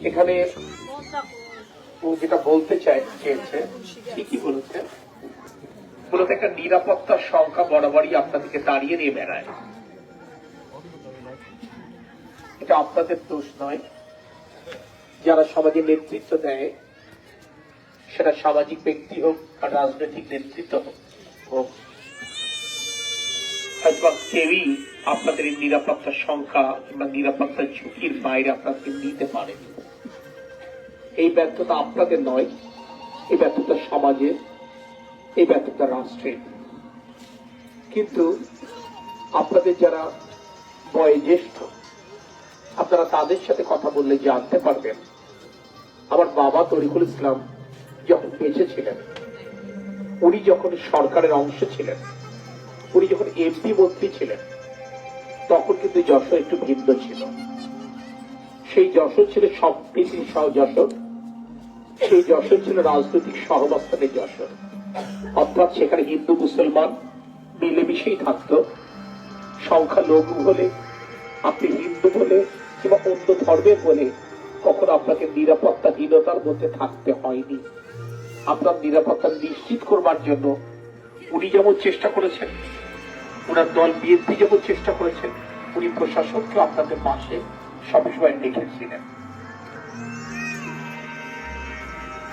এখানে ও যেটা বলতে চায় চেয়েছে ঠিকই বলেছে। মূলত একটা নিরাপত্তার সংখ্যা বরাবরই আপনাদেরকে দাঁড়িয়ে নিয়ে বেড়ায়। এটা আপনাদের দোষ নয়। যারা সমাজে নেতৃত্ব দেয়, সেটা সামাজিক ব্যক্তি হোক আর রাজনৈতিক নেতৃত্ব হোক। হয়তো কেউই আপনাদের এই নিরাপত্তার সংখ্যা কিংবা নিরাপত্তার ঝুঁকির বাইরে আপনাকে নিতে পারে এই ব্যর্থতা আপনাদের নয়, এই ব্যর্থতা সমাজের, এই ব্যর্থতা রাষ্ট্রের। কিন্তু আপনাদের যারা বয়োজ্যেষ্ঠ আপনারা তাদের সাথে কথা বললে জানতে পারবেন। আমার বাবা তরিকুল ইসলাম যখন বেঁচে ছিলেন, উনি যখন সরকারের অংশ ছিলেন, উনি যখন এমপি মন্ত্রী ছিলেন, তখন কিন্তু যশোর একটু ভিন্ন ছিল। সেই যশোর ছিল সম্প্রীতির সহ যশোর সেই যশোর ছিল রাজনৈতিক সহবস্থানের যশোর অর্থাৎ সেখানে হিন্দু, মুসলমান মিলেমিশেই থাকতো। সংখ্যা লঘু হলে, আপনি হিন্দু বলে কিংবা অন্য ধর্মের বলে কখনো আপনাকে নিরাপত্তাহীনতার মধ্যে থাকতে হয়নি। আপনার নিরাপত্তা নিশ্চিত করবার জন্য উনি যেমন চেষ্টা করেছেন ওনার দল বিএনপি যেমন চেষ্টা করেছেন, উনি প্রশাসনকে আপনাদের পাশে সবসময় রেখেছিলেন।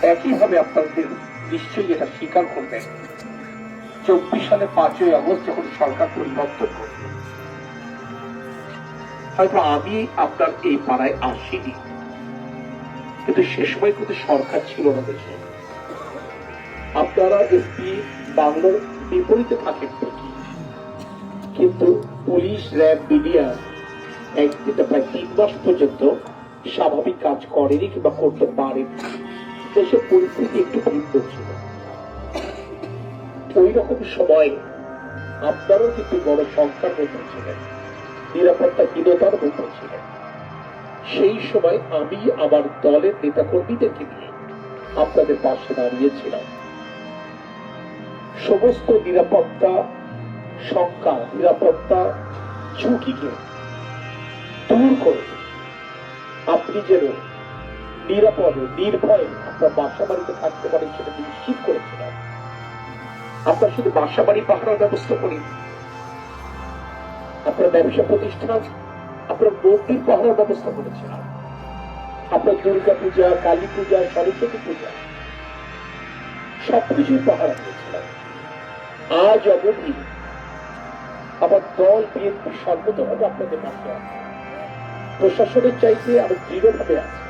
একইভাবে আপনাদের নিশ্চয়ই এটা স্বীকার করবেন চব্বিশ সালে পাঁচই আগস্ট যখন সরকার পরিবর্তন করল হয়তো আমি আপনার এই পাড়ায় আসিনি। কিন্তু সে সময় কিন্তু সরকার ছিল না দেশে আপনারা এসপি বাংলার বিপরীতে থাকেন ঠিকই কিন্তু পুলিশ, র্যাব, মিডিয়া একদিকে প্রায় তিন মাস পর্যন্ত স্বাভাবিক কাজ করেনি কিংবা করতে পারেনি। দেশের পরিস্থিতি একটু ভিন্ন ছিল। ওই রকম সময় আপনারাও কিন্তু বড় সংখ্যার মধ্যে ছিলেন, নিরাপত্তাহীনতার মধ্যে ছিলেন। সেই সময় আমি আমার দলের নেতাকর্মীদেরকে নিয়ে আপনাদের পাশে দাঁড়িয়েছিলাম। সমস্ত নিরাপত্তা শঙ্কা নিরাপত্তা ঝুঁকিকে দূর করে, আপনি যেন নিরাপদে, নির্ভয়ে আপনার বাসা বাড়িতে থাকতে পারেন সেটা নিশ্চিত করেছিলাম আপনার শুধু বাসা বাড়ি পাহারার ব্যবস্থা করি। আপনার ব্যবসা প্রতিষ্ঠান, আপনার মন্দির, পাহারার ব্যবস্থা করেছিলাম। আপনার দুর্গা পূজা, কালী পূজা, সরস্বতী পূজা, সবকিছুই পাহারা দিয়েছিলাম। আজ অবধি আমার দল বিএনপি সর্বতভাবে আপনাদের পাশে আছে। প্রশাসনের চাইতে আমি দৃঢ়ভাবে আছি।